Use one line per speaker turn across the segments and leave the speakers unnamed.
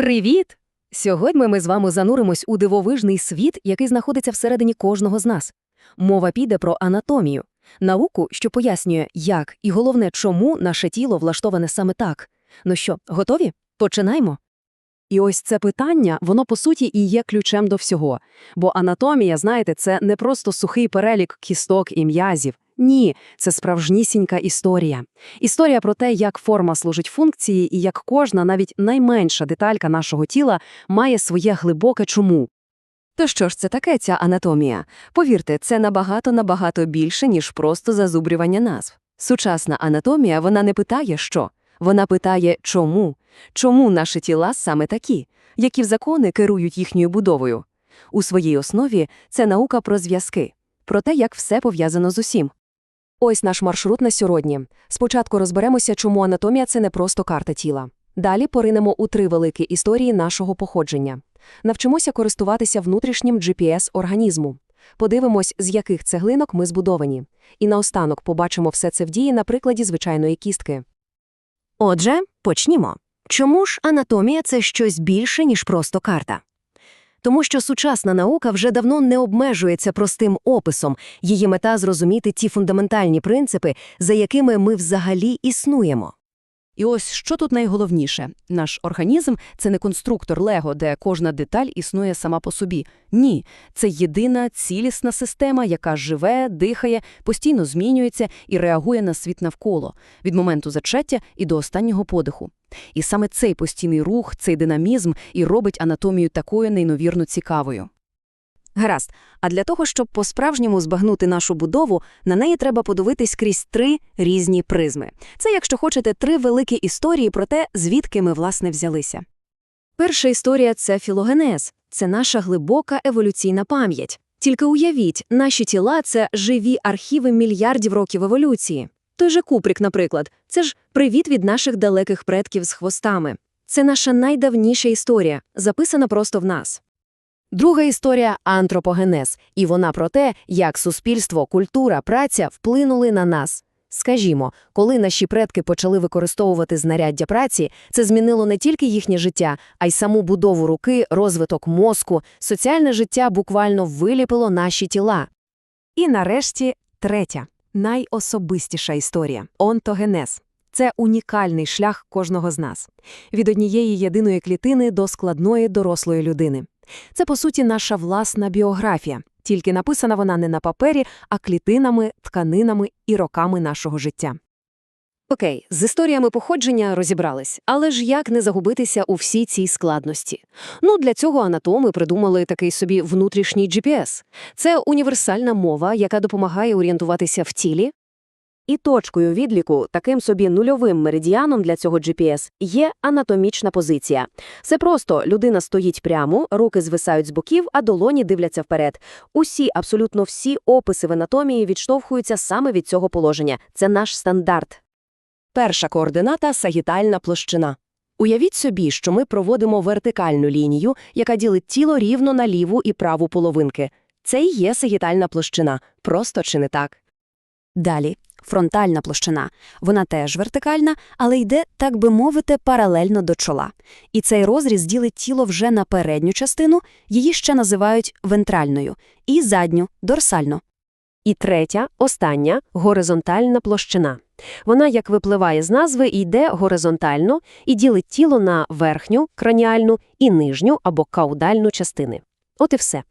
Привіт! Сьогодні ми з вами зануримось у дивовижний світ, який знаходиться всередині кожного з нас. Мова піде про анатомію, науку, що пояснює, як і головне, чому наше тіло влаштоване саме так. Ну що, готові? Починаємо.
І ось це питання, воно по суті і є ключем до всього. Бо анатомія, знаєте, це не просто сухий перелік кісток і м'язів. Ні, це справжнісінька історія. Історія про те, як форма служить функції і як кожна, навіть найменша деталька нашого тіла має своє глибоке чому.
То що ж це таке ця анатомія? Повірте, це набагато-набагато більше, ніж просто зазубрювання назв. Сучасна анатомія, вона не питає, що. Вона питає, чому? Чому наші тіла саме такі? Які закони керують їхньою будовою? У своїй основі це наука про зв'язки, про те, як все пов'язано з усім. Ось наш маршрут на сьогодні. Спочатку розберемося, чому анатомія – це не просто карта тіла. Далі поринемо у три великі історії нашого походження. Навчимося користуватися внутрішнім GPS організму. Подивимось, з яких цеглинок ми збудовані. І наостанок побачимо все це в дії на прикладі звичайної кістки. Отже, почнімо. Чому ж анатомія це щось більше, ніж просто карта? Тому що сучасна наука вже давно не обмежується простим описом, її мета зрозуміти ті фундаментальні принципи, за якими ми взагалі існуємо.
І ось що тут найголовніше: наш організм це не конструктор Лего, де кожна деталь існує сама по собі. Ні, це єдина цілісна система, яка живе, дихає, постійно змінюється і реагує на світ навколо від моменту зачаття і до останнього подиху. І саме цей постійний рух, цей динамізм і робить анатомію такою неймовірно цікавою.
Гаразд, а для того, щоб по-справжньому збагнути нашу будову, на неї треба подивитись крізь три різні призми. Це, якщо хочете, три великі історії про те, звідки ми, власне, взялися. Перша історія це філогенез, це наша глибока еволюційна пам'ять. Тільки уявіть, наші тіла це живі архіви мільярдів років еволюції. Той же Купрік, наприклад, це ж привіт від наших далеких предків з хвостами. Це наша найдавніша історія, записана просто в нас. Друга історія антропогенез, і вона про те, як суспільство, культура, праця вплинули на нас. Скажімо, коли наші предки почали використовувати знаряддя праці, це змінило не тільки їхнє життя, а й саму будову руки, розвиток мозку, соціальне життя буквально виліпило наші тіла. І нарешті третя, найособистіша історія онтогенез. Це унікальний шлях кожного з нас від однієї єдиної клітини до складної дорослої людини. Це, по суті, наша власна біографія, тільки написана вона не на папері, а клітинами, тканинами і роками нашого життя. Окей, з історіями походження розібрались, але ж як не загубитися у всій цій складності? Ну, для цього анатоми придумали такий собі внутрішній GPS. Це універсальна мова, яка допомагає орієнтуватися в тілі, і точкою відліку, таким собі нульовим меридіаном для цього GPS, є анатомічна позиція. Це просто людина стоїть прямо, руки звисають з боків, а долоні дивляться вперед. Усі, абсолютно всі описи в анатомії відштовхуються саме від цього положення. Це наш стандарт. Перша координата сагітальна площина. Уявіть собі, що ми проводимо вертикальну лінію, яка ділить тіло рівно на ліву і праву половинки. Це і є сагітальна площина, просто чи не так. Далі фронтальна площина. Вона теж вертикальна, але йде, так би мовити, паралельно до чола. І цей розріз ділить тіло вже на передню частину, її ще називають вентральною, і задню дорсально. І третя, остання горизонтальна площина. Вона, як випливає з назви, йде горизонтально і ділить тіло на верхню, краніальну і нижню або каудальну частини. От і все.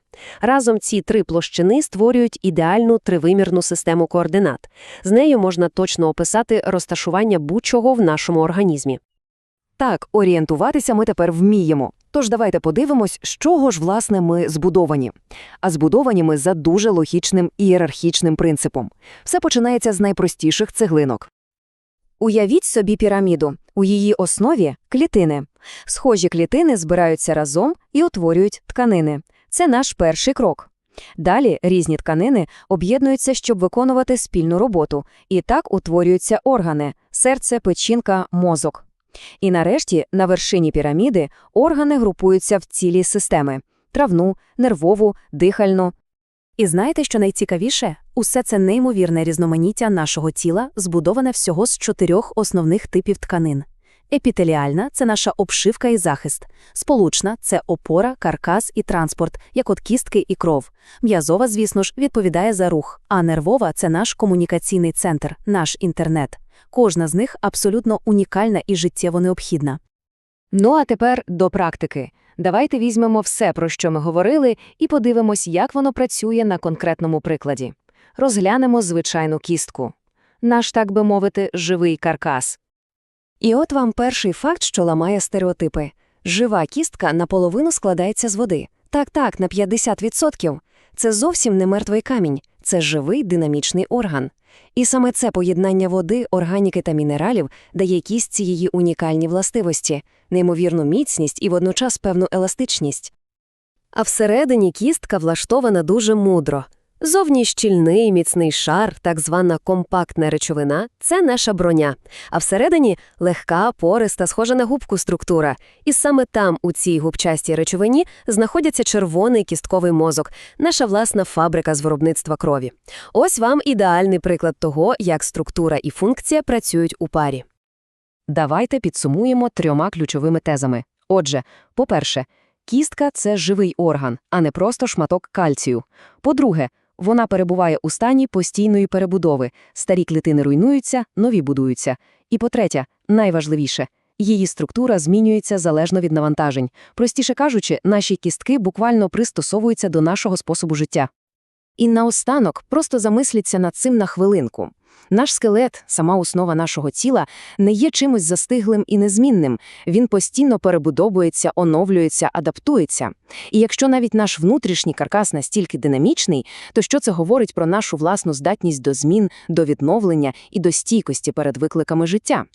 Разом ці три площини створюють ідеальну тривимірну систему координат. З нею можна точно описати розташування будь-чого в нашому організмі. Так, орієнтуватися ми тепер вміємо. Тож давайте подивимось, з чого ж, власне, ми збудовані. А збудовані ми за дуже логічним ієрархічним принципом. Все починається з найпростіших цеглинок. Уявіть собі піраміду. У її основі клітини. Схожі клітини збираються разом і утворюють тканини. Це наш перший крок. Далі різні тканини об'єднуються, щоб виконувати спільну роботу, і так утворюються органи серце, печінка, мозок. І нарешті, на вершині піраміди, органи групуються в цілі системи травну, нервову, дихальну. І знаєте, що найцікавіше? Усе це неймовірне різноманіття нашого тіла збудоване всього з чотирьох основних типів тканин. Епітеліальна це наша обшивка і захист. Сполучна це опора, каркас і транспорт, як от кістки і кров. М'язова, звісно ж, відповідає за рух, а нервова це наш комунікаційний центр, наш інтернет. Кожна з них абсолютно унікальна і життєво необхідна.
Ну а тепер до практики. Давайте візьмемо все, про що ми говорили, і подивимось, як воно працює на конкретному прикладі. Розглянемо звичайну кістку. Наш, так би мовити, живий каркас. І от вам перший факт, що ламає стереотипи. Жива кістка наполовину складається з води. Так-так, на 50%. Це зовсім не мертвий камінь, це живий динамічний орган. І саме це поєднання води, органіки та мінералів дає кістці її унікальні властивості, неймовірну міцність і водночас певну еластичність. А всередині кістка влаштована дуже мудро. Зовні щільний міцний шар, так звана компактна речовина це наша броня. А всередині легка, пориста, схожа на губку структура. І саме там, у цій губчастій речовині, знаходиться червоний кістковий мозок, наша власна фабрика з виробництва крові. Ось вам ідеальний приклад того, як структура і функція працюють у парі. Давайте підсумуємо трьома ключовими тезами. Отже, по-перше, кістка – це живий орган, а не просто шматок кальцію. По-друге, вона перебуває у стані постійної перебудови. Старі клітини руйнуються, нові будуються. І по-третє, найважливіше – її структура змінюється залежно від навантажень. Простіше кажучи, наші кістки буквально пристосовуються до нашого способу життя. І наостанок просто замисліться над цим на хвилинку. Наш скелет, сама основа нашого тіла, не є чимось застиглим і незмінним. Він постійно перебудовується, оновлюється, адаптується. І якщо навіть наш внутрішній каркас настільки динамічний, то що це говорить про нашу власну здатність до змін, до відновлення і до стійкості перед викликами життя?